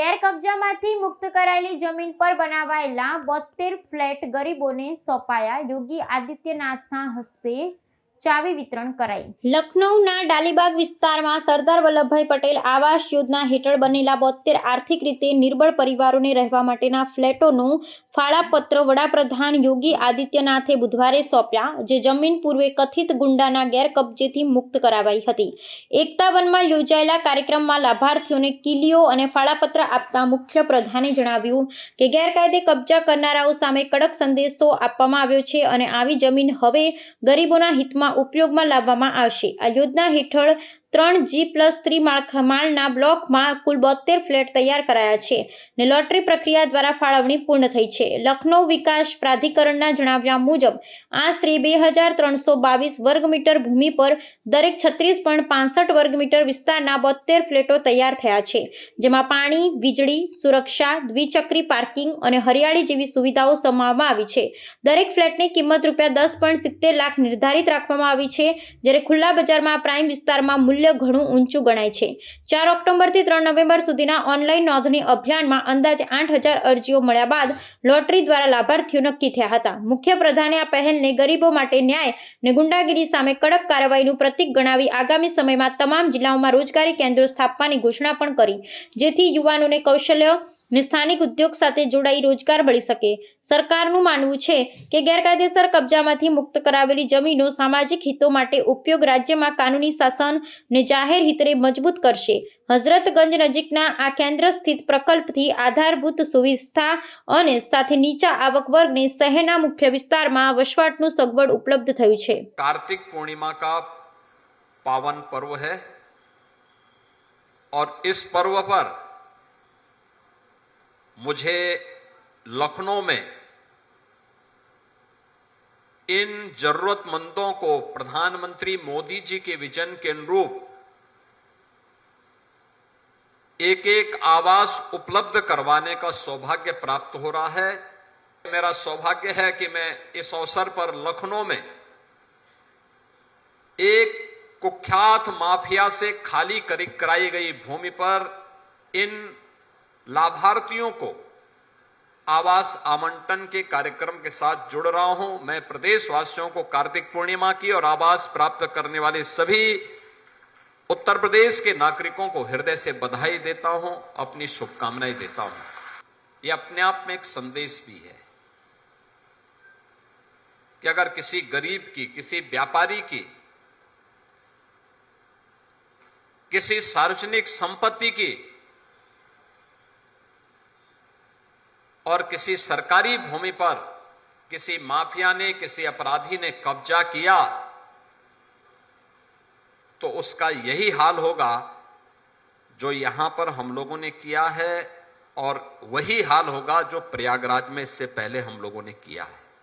ગેરકબજામાંથી મુક્ત કરાયેલી જમીન પર બનાવાયેલા બોતેર ફ્લેટ ગરીબોને સોંપાયા. યોગી આદિત્યનાથના હસ્તે ચાવી વિતરણ કરાઈ. લખનૌના ડાલીબાગ વિસ્તારમાં સરદાર વલ્લભભાઈ પટેલ આવાસ યોજના હેઠળ બનેલા બોતેર આર્થિક રીતે નિર્બળ પરિવારોને રહેવા માટેના ફ્લેટોનું ફાળાપત્ર વડાપ્રધાન યોગી આદિત્યનાથે બુધવારે સોંપ્યા, જે જમીન પૂર્વે કથિત ગુંડાના ગેરકબજેથી મુક્ત કરાવાઈ હતી. એકતાવનમાં યોજાયેલા કાર્યક્રમમાં લાભાર્થીઓને કિલીઓ અને ફાળાપત્ર આપતા મુખ્ય પ્રધાને જણાવ્યું કે, ગેરકાયદે કબજા કરનારાઓ સામે કડક સંદેશો આપવામાં આવ્યો છે અને આવી જમીન હવે ગરીબોના હિતમાં ઉપયોગમાં લાવવામાં આવશે. આ યોજના હેઠળ ત્રણ જી પ્લસ ત્રી માળખા માળના બ્લોકમાં કુલ બોતેર ફ્લેટ તૈયાર કરાયા છે ને લોટરી પ્રક્રિયા દ્વારા ફાળવણી પૂર્ણ થઈ છે. લખનૌ વિકાસ પ્રાધિકરણના જણાવ્યા મુજબ આશરે બે હજાર ત્રણસો બાવીસ વર્ગમીટર ભૂમિ પર દરેક છત્રીસ પોઈન્ટ પાંસઠ વર્ગમીટર વિસ્તારના બોતેર ફ્લેટો તૈયાર થયા છે, જેમાં પાણી, વીજળી, સુરક્ષા, દ્વિચક્રી પાર્કિંગ અને હરિયાળી જેવી સુવિધાઓ સમાવવામાં આવી છે. દરેક ફ્લેટની કિંમત રૂપિયા દસ પોઈન્ટ સિત્તેર લાખ નિર્ધારિત રાખવામાં આવી છે, જ્યારે ખુલ્લા બજારમાં પ્રાઇમ વિસ્તારમાં મૂલ્ય ઘણું ઊંચું ગણાય છે. ચાર ઓક્ટોબરથી ત્રણ નવેમ્બર સુધીના ઓનલાઈન નોંધણી અભિયાનમાં અંદાજે આઠ હજાર અરજીઓ મળ્યા બાદ લોટરી દ્વારા લાભાર્થીઓ નક્કી થયા હતા. મુખ્ય પ્રધાને આ પહેલને ગરીબો માટે ન્યાય ને ગુંડાગીરી સામે કડક કાર્યવાહીનું પ્રતીક ગણાવી આગામી સમયમાં તમામ જિલ્લાઓમાં રોજગારી કેન્દ્રો સ્થાપવાની ઘોષણા પણ કરી. જેથી યુવાનોને કૌશલ્ય ને સ્થાનિક ઉદ્યોગ સાથે જોડાઈ રોજગાર મળી શકે સરકારનું માનવું છે કે ગેરકાયદેસર કબજામાંથી મુક્ત કરાવેલી જમીનો સામાજિક હિતો માટે ઉપયોગ રાજ્યમાં કાનૂની શાસન ને જાહેર હિતને મજબૂત કરશે હઝરતગંજ નજીકના આ કેન્દ્ર સ્થિત પ્રકલ્પથી આધારભૂત સુવિધા અને સાથે નીચા આવક વર્ગને શહેરના મુખ્ય વિસ્તારમાં વસવાટનું સગવડ ઉપલબ્ધ થયું છે कार्तिक पूर्णिमा का पावन पर्व है और इस पर्व पर मुझे लखनऊ में इन जरूरतमंदों को प्रधानमंत्री मोदी जी के विजन के अनुरूप एक एक आवास उपलब्ध करवाने का सौभाग्य प्राप्त हो रहा है। मेरा सौभाग्य है कि मैं इस अवसर पर लखनऊ में एक कुख्यात माफिया से खाली करी कराई गई भूमि पर इन लाभार्थियों को आवास आवंटन के कार्यक्रम के साथ जुड़ रहा हूँ। मैं प्रदेशवासियों को कार्तिक पूर्णिमा की और आवास प्राप्त करने वाले सभी उत्तर प्रदेश के नागरिकों को हृदय से बधाई देता हूँ, अपनी शुभकामनाएँ देता हूँ। यह अपने आप में एक संदेश भी है कि अगर किसी गरीब की, किसी व्यापारी की, किसी सार्वजनिक संपत्ति की और किसी सरकारी भूमि पर किसी माफिया ने, किसी अपराधी ने कब्जा किया तो उसका यही हाल होगा जो यहाँ पर हम लोगों ने किया है और वही हाल होगा जो प्रयागराज में इससे पहले हम लोगों ने किया है।